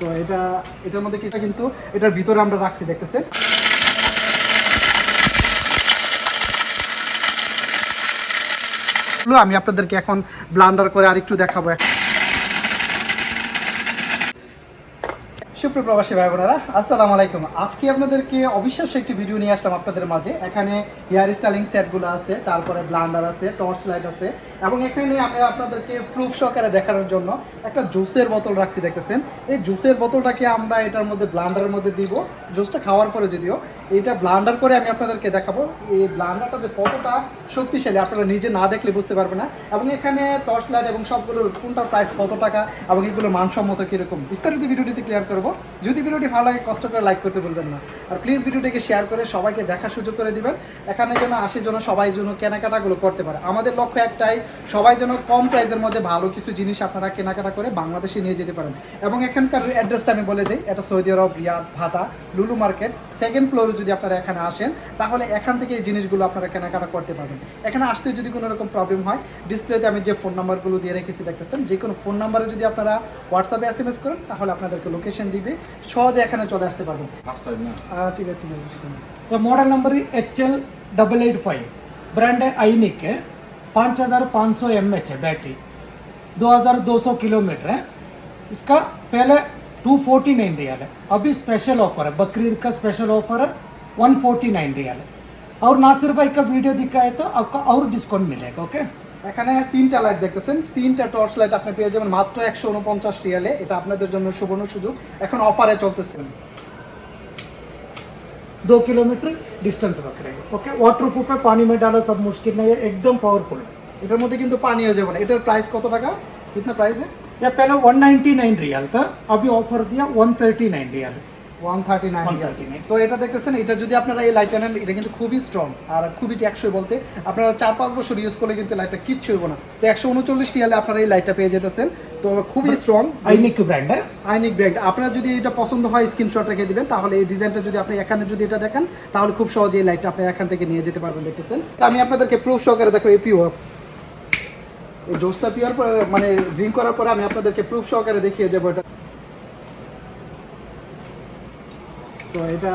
তো এটা, এটার মধ্যে কিটা কিন্তু, এটার ভিতরে আমরা রাখছি, দেখতেছেন? আমি আপনাদেরকে এখন ব্লান্ডার করে আরেকটু দেখাবো। সুপ্রিয় প্রবাসী ভাই বোনেরা, আসসালামু আলাইকুম। আজকে আপনাদেরকে অবিশ্বাস্য একটি ভিডিও নিয়ে আসলাম আপনাদের মাঝে। এখানে হেয়ার স্টাইলিং সেটগুলো আছে, তারপরে ব্লান্ডার আছে টর্চ লাইট আছে, এবং এখানে আমি আপনাদেরকে প্রুফ সহকারে দেখানোর জন্য একটা জুসের বোতল রাখছি, দেখতেছেন? এই জুসের বোতলটাকে আমরা এটার মধ্যে ব্লান্ডারের মধ্যে দিব জুসটা খাওয়ার পরে যদিও এটা ব্লান্ডার করে আমি আপনাদেরকে দেখাবো। এই ব্লান্ডারটা যে কতটা শক্তিশালী, আপনারা নিজে না দেখলে বুঝতে পারবেন না। এবং এখানে টর্চ লাইট এবং সবগুলোর কোনটার প্রাইস কত টাকা এবং এগুলো মানসম্মত কীরকম, বিস্তারিত ভিডিওটিতে ক্লিয়ার করব। যদি ভিডিওটি ভালো লাগে, কষ্ট করে লাইক করতে বলবেন না। আর প্লিজ ভিডিওটিকে শেয়ার করে সবাইকে দেখার সুযোগ করে দিবেন। এখানে যেন আসে যেন সবাই যেন কেনাকাটাগুলো করতে পারে। আমাদের লক্ষ্য একটাই, সবাই যেন কম প্রাইসের মধ্যে ভালো কিছু জিনিস আপনারা কেনাকাটা করে বাংলাদেশে নিয়ে যেতে পারেন। এবং এখানকার অ্যাড্রেসটা আমি বলে দিই, এটা সৌদি আরব, রিয়াদ, ভাতা, লুলু মার্কেট। সেকেন্ড ফ্লোরে যদি আপনারা এখানে আসেন, তাহলে এখান থেকে এই জিনিসগুলো আপনারা কেনাকাটা করতে পারবেন। এখানে আসতে যদি কোনো রকম প্রবলেম হয় ডিসপ্লেতে আমি যে ফোন নাম্বারগুলো দিয়ে রেখেছি, দেখতেছেন? যে কোনো ফোন নাম্বারে যদি আপনারা হোয়াটসঅ্যাপে এস এম এস করেন, তাহলে আপনাদেরকে লোকেশন দিবে সহজে এখানে চলে আসতে পারবেন আহ, ঠিক আছে ঠিক আছে ঠিক আছে। ये model number H L double eight five brand है आईनिक है पाँच हज़ार पाँच सौ एम एच है बैटरी दो हज़ार दो सौ किलोमीटर है इसका पहले टू फोर्टी नाइन रियल है अभी स्पेशल ऑफर है बकरीद का स्पेशल ऑफर है वन फोर्टी नाइन रियल है और नासिर भाई का वीडियो दिखा है तो आपका और डिस्काउंट मिलेगा ओके এখানে তিনটা লাইট দেখতেছেন তিনটা টর্চ লাইট আপনি পেয়ে যাবেন মাত্র একশো উনপঞ্চাশ রিয়ালে এটা আপনাদের জন্য সুবর্ণ সুযোগ এখন অফারে চলতেছে दो किलोमीटर डिस्टेंस रख रहे हैं ओके वाटर प्रूफ है पानी में डाला सब मुश्किल नहीं है एकदम पावरफुल है এটার মধ্যে কিন্তু পানিও যাবে না এটার প্রাইস কত টাকা কিতনা প্রাইস यह पहले 199 रियल था अभी ऑफर दिया 139 रियल তো এটা দেখতেছেন এটা যদি আপনারা এই লাইটটা নেন এটা কিন্তু খুবই স্ট্রং আর খুবই টেকসই বলতে আপনারা চার পাঁচ বছর ইউজ করলে কিন্তু লাইটটা কিচ্ছু হইব না। তো একশো উনচল্লিশ রিয়ালে আপনারা এই লাইটটা পেয়ে যেতেছেন। তো খুবই স্ট্রং আইনিক ব্র্যান্ড আইনিক ব্র্যান্ড আপনার যদি এটা পছন্দ হয় স্ক্রিনশট রেখে দিবেন তাহলে এই ডিজাইনটা যদি আপনি এখানে যদি এটা দেখেন তাহলে খুব সহজে এই লাইটটা আপনি এখান থেকে নিয়ে যেতে পারবেন দেখতেছেন। তো আমি আপনাদেরকে প্রুফ সহকারে দেখো এই পিওর এই জোসটা পিওর মানে ড্রিঙ্ক করার পরে আমি আপনাদেরকে প্রুফ সহকারে দেখিয়ে দেবো এটা। তো এটা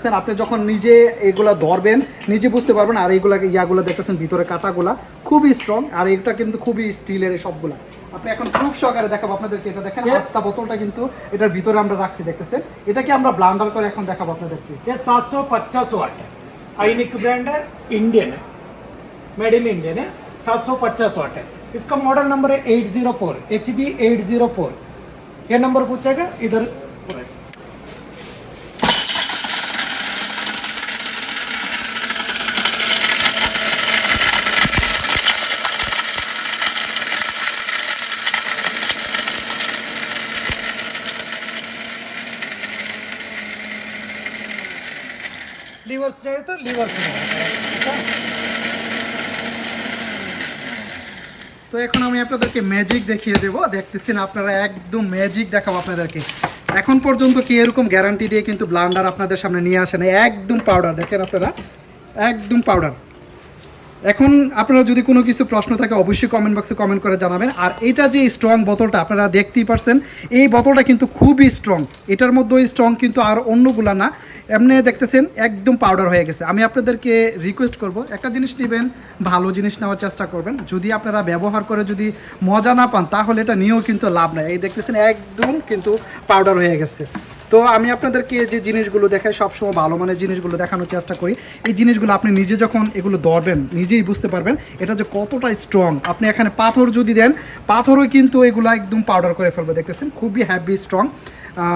স্যার আপনি যখন নিজে এগুলা ধরবেন নিজে বুঝতে পারবেন আর এইগুলা ইয়াগুলো দেখতেছেন ভিতরে কাটাগুলা খুবই স্ট্রং আর এটা কিন্তু খুবই স্টিলের এই সবগুলা আপনি এখন প্রুফ সহকারে দেখাবো আপনাদেরকে এটা দেখেন Yes. আস্তা বোতলটা কিন্তু এটার ভিতরে আমরা রাখছি দেখতেছেন এটাকে আমরা ব্লান্ডার করে এখন দেখাবো আপনাদেরকে ये 750 वाट है आइनिक ब्रांड है इंडियन है मेड इन इंडियन है 750 वाट है इसका मॉडल नंबर है 804 H B eight zero four ये नंबर पूछेगा इधर লিভার্স চাই তো লিভার্স তো এখন আমি আপনাদেরকে ম্যাজিক দেখিয়ে দেবো। দেখতেছেন আপনারা একদম ম্যাজিক দেখাবো আপনাদেরকে। এখন পর্যন্ত কি এরকম গ্যারান্টি দিয়ে কিন্তু ব্লান্ডার আপনাদের সামনে নিয়ে আসে না একদম পাউডার দেখেন আপনারা? একদম পাউডার এখন আপনারা যদি কোনো কিছু প্রশ্ন থাকে, অবশ্যই কমেন্ট বক্সে কমেন্ট করে জানাবেন। আর এটা যে স্ট্রং বোতলটা আপনারা দেখতেই পারছেন, এই বোতলটা কিন্তু খুবই স্ট্রং এটার মধ্যেও স্ট্রং কিন্তু আর অন্যগুলা না। এমনি দেখতেছেন, একদম পাউডার হয়ে গেছে। আমি আপনাদেরকে রিকোয়েস্ট করব, একটা জিনিস নেবেন, ভালো জিনিস নেওয়ার চেষ্টা করবেন। যদি আপনারা ব্যবহার করে যদি মজা না পান, তাহলে এটা নিয়েও কিন্তু লাভ নাই। এই দেখতেছেন, একদম কিন্তু পাউডার হয়ে গেছে। তো আমি আপনাদেরকে যে জিনিসগুলো দেখাই, সবসময় ভালো মানের জিনিসগুলো দেখানোর চেষ্টা করি। এই জিনিসগুলো আপনি নিজে যখন এগুলো ধরবেন নিজেই বুঝতে পারবেন এটা যে কতটা স্ট্রং আপনি এখানে পাথর যদি দেন পাথরও কিন্তু এগুলো একদম পাউডার করে ফেলবে দেখতেছেন খুবই হ্যাভি স্ট্রং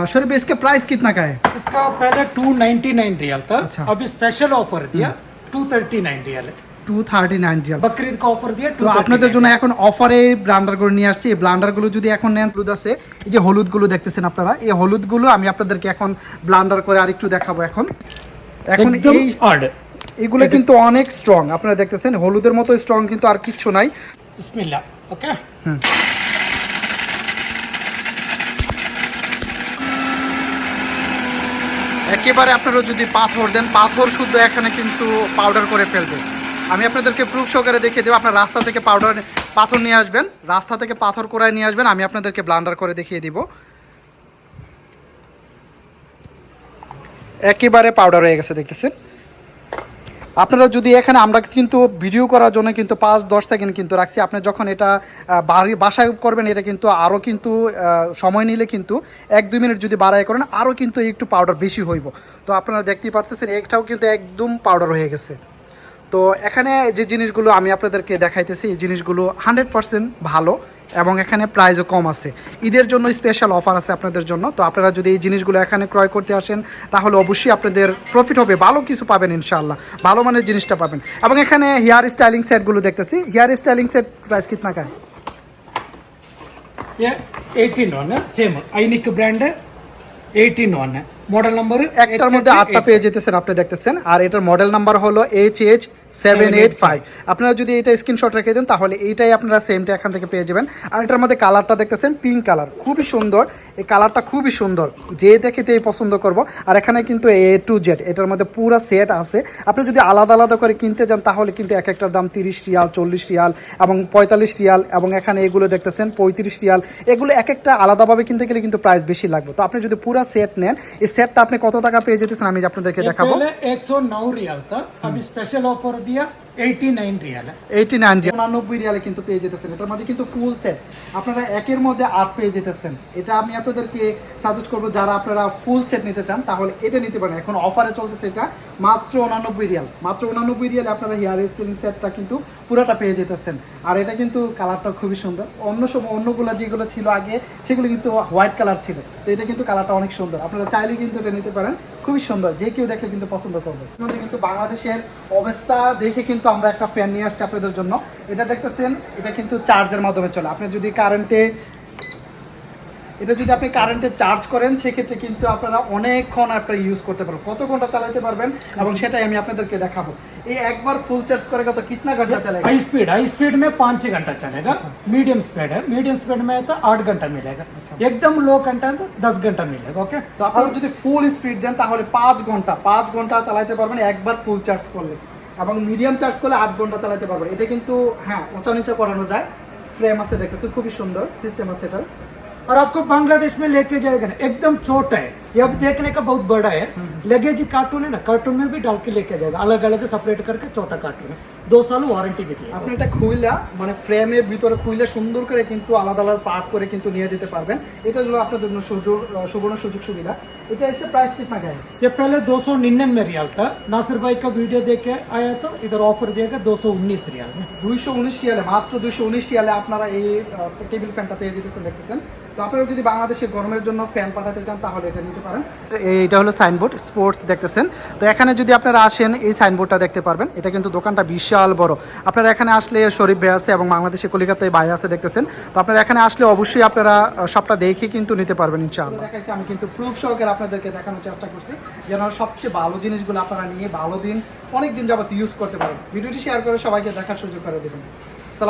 शरीफ इसका प्राइस कितना का है इसका पहले 299 रियल था अच्छा। अभी स्पेशल ऑफर दिया 239 रियल है two thirty nine Real Bakrid का ऑफर दिया তো আপনাদের জন্য এখন অফারে ব্লান্ডারগুলো নিয়ে আসছি এই ব্লান্ডারগুলো যদি এখন নেন হলুদ আছে এই যে হলুদগুলো দেখতেছেন আপনারা এই হলুদগুলো আমি আপনাদেরকে এখন ব্লান্ডার করে আরেকটু দেখাবো এখন এখন এই এগুলো কিন্তু অনেক স্ট্রং আপনারা দেখতেছেন হলুদের মতো স্ট্রং কিন্তু আর কিচ্ছু নাই। বিসমিল্লাহ ওকে একেবারে আপনারা যদি পাথর দেন পাথর শুদ্ধ এখানে কিন্তু পাউডার করে ফেলবে। আমি আপনাদেরকে প্রুফ সহকারে দেখিয়ে দেবো আপনার রাস্তা থেকে পাউডার পাথর নিয়ে আসবেন। রাস্তা থেকে পাথর কোরায় নিয়ে আসবেন আমি আপনাদেরকে ব্লান্ডার করে দেখিয়ে দিব। একেবারে পাউডার হয়ে গেছে, দেখতেছেন? আপনারা যদি এখানে, আমরা কিন্তু ভিডিও করার জন্য কিন্তু পাঁচ, দশ সেকেন্ড কিন্তু রাখছি। আপনি যখন এটা বাড়ি, বাসায় করবেন, এটা কিন্তু আরও কিন্তু সময় নিলে কিন্তু এক, দুই মিনিট যদি বাড়াই করেন আরও কিন্তু একটু পাউডার বেশি হইব। তো আপনারা দেখতেই পারতেছেন, এটাও কিন্তু একদম পাউডার হয়ে গেছে। তো এখানে যে জিনিসগুলো আমি আপনাদেরকে দেখাইতেছি, এই জিনিসগুলো হান্ড্রেড পার্সেন্ট ভালো। এবং এখানে প্রাইজও কম আছে। ঈদের জন্য স্পেশাল অফার আছে আপনাদের জন্য। তো আপনারা যদি এই জিনিসগুলো এখানে ক্রয় করতে আসেন, তাহলে অবশ্যই আপনাদের প্রফিট হবে। ভালো কিছু পাবেন ইনশাআল্লাহ। ভালো মানের জিনিসটা পাবেন। এবং এখানে হেয়ার স্টাইলিং সেটগুলো দেখতেছি। হেয়ার স্টাইলিং সেট প্রাইস कितना का এইটিন ये एटीन ব্র্যান্ডে এইটিন सेम आइनिक মডেল নাম্বার একটার মধ্যে আটটা পেয়ে যেতেছেন আপনি দেখতেছেন। আর এটার মডেল নাম্বার হলো H H seven eight five আপনারা যদি এটা স্ক্রিনশট রেখে দেন তাহলে এইটাই আপনারা সেমটা এখান থেকে পেয়ে যাবেন। আর এটার মধ্যে কালারটা দেখতেছেন পিঙ্ক কালার খুবই সুন্দর। এই কালারটা খুবই সুন্দর। যে দেখে তেই পছন্দ করব। আর এখানে কিন্তু এ টু জেড এটার মধ্যে পুরো সেট আছে। আপনি যদি আলাদা আলাদা করে কিনতে যান তাহলে কিন্তু এক একটার দাম তিরিশ রিয়াল চল্লিশ রিয়াল এবং পঁয়তাল্লিশ রিয়াল এবং এখানে এগুলো দেখতেছেন পঁয়ত্রিশ রিয়াল। এগুলো এক একটা আলাদাভাবে কিনতে গেলে কিন্তু প্রাইস বেশি লাগবে। তো আপনি যদি পুরো সেট নেন সেটটা আপনি কত টাকা পেয়ে যেতেছেন আমি আপনাদেরকে ये দেখাবো पहले 109 रियाल था अभी स्पेशल ऑफर दिया ফুল সেট নিতে চান তাহলে এটা নিতে পারেন। এখন এটা মাত্র 99 রিয়াল মাত্র আপনারা কিন্তু পেয়ে যেতেছেন। আর এটা কিন্তু কালারটা খুবই সুন্দর। অন্য সময় অন্যগুলো যেগুলো ছিল আগে সেগুলো কিন্তু হোয়াইট কালার ছিল। তো এটা কিন্তু কালারটা অনেক সুন্দর। আপনারা চাইলে কিন্তু এটা নিতে পারেন। খুবই সুন্দর, যে কেউ দেখলে কিন্তু পছন্দ করবে। কিন্তু বাংলাদেশের অবস্থা দেখে কিন্তু আমরা একটা ফ্যান নিয়ে আসছি আপনাদের জন্য। এটা দেখতেছেন, এটা কিন্তু চার্জের মাধ্যমে চলে। আপনি যদি কারেন্টে এটা যদি আপনি কারেন্টে চার্জ করেন সেক্ষেত্রে কিন্তু আপনারা অনেকক্ষণ আপনারা ইউজ করতে পারবেন কত ঘন্টা চালাতে পারবেন এবং সেটাই আমি আপনাদেরকে দেখাবো এই একবার ফুল চার্জ করে কত কিতনা ঘন্টা চালাবে हाई स्पीड हाई स्पीड में पाँच छः घंटा चलेगा मीडियम स्पीड है मीडियम स्पीड में है तो आठ घंटा मिलेगा एकदम लो घंटा है तो दस घंटा मिलेगा ओके তো আপনারা যদি ফুল স্পিড দেন তাহলে পাঁচ ঘন্টা পাঁচ ঘন্টা চালাতে পারবেন একবার ফুল চার্জ করলে এবং মিডিয়াম চার্জ করলে আট ঘন্টা চালাতে পারবেন এটা কিন্তু হ্যাঁ উঁচা নিচে করানো যায় ফ্রেম আছে দেখতেছি খুবই সুন্দর সিস্টেম আছে এটার और आपको बांग्लादेश में लेके जाएगा ना एकदम छोटा है। ये अब देखने का बहुत बड़ा है। लगेज कार्टून है ना कार्टून में भी डाल के लेके जाएगा। अलग अलग सेपरेट करके छोटा कार्टून है। দু সাল ওয়ারেন্টি দিতে আপনি এটা খুইলা মানে ফ্রেমের ভিতরে সুন্দর করে কিন্তু আলাদা আলাদা পার্ট করে কিন্তু নিয়ে যেতে পারবেন। এটা হলো আপনার জন্য সুযোগ সুবর্ণ সুযোগ সুবিধা। এটা এসে প্রাইস कितना का है ये पहले 299 रियाल था। नासिर भाई का वीडियो देख के आया तो इधर ऑफर दिया गया 219 रियाल में। রিয়ালে মাত্র 219 রিয়ালে আপনারা এই টেবিল ফ্যানটা পেয়ে যেতেছেন দেখতেছেন তো আপনারা যদি বাংলাদেশে গরমের জন্য ফ্যান পাঠাতে চান তাহলে এটা নিতে পারেন। এইটা হলো সাইনবোর্ড স্পোর্টস দেখতেছেন। তো এখানে যদি আপনারা আসেন এই সাইনবোর্ডটা দেখতে পারবেন। এটা কিন্তু দোকানটা বিশাল বড়। আপনারা এখানে আসলে শরীফ ভাই আছে এবং বাংলাদেশে কলিকাতায় ভাই আছে দেখতেছেন। তো আপনারা এখানে আসলে অবশ্যই আপনারা সবটা দেখে কিন্তু নিতে পারবেন ইনশাআল্লাহ। দেখাইছি আমি কিন্তু প্রুফ সহকারে আপনাদেরকে দেখানোর চেষ্টা করছি যেন সবচেয়ে ভালো জিনিসগুলো আপনারা নিয়ে ভালো দিন অনেক দিন যাবত ইউজ করতে পারেন। ভিডিওটি শেয়ার করে সবাইকে দেখার সুযোগ করে দেবেন।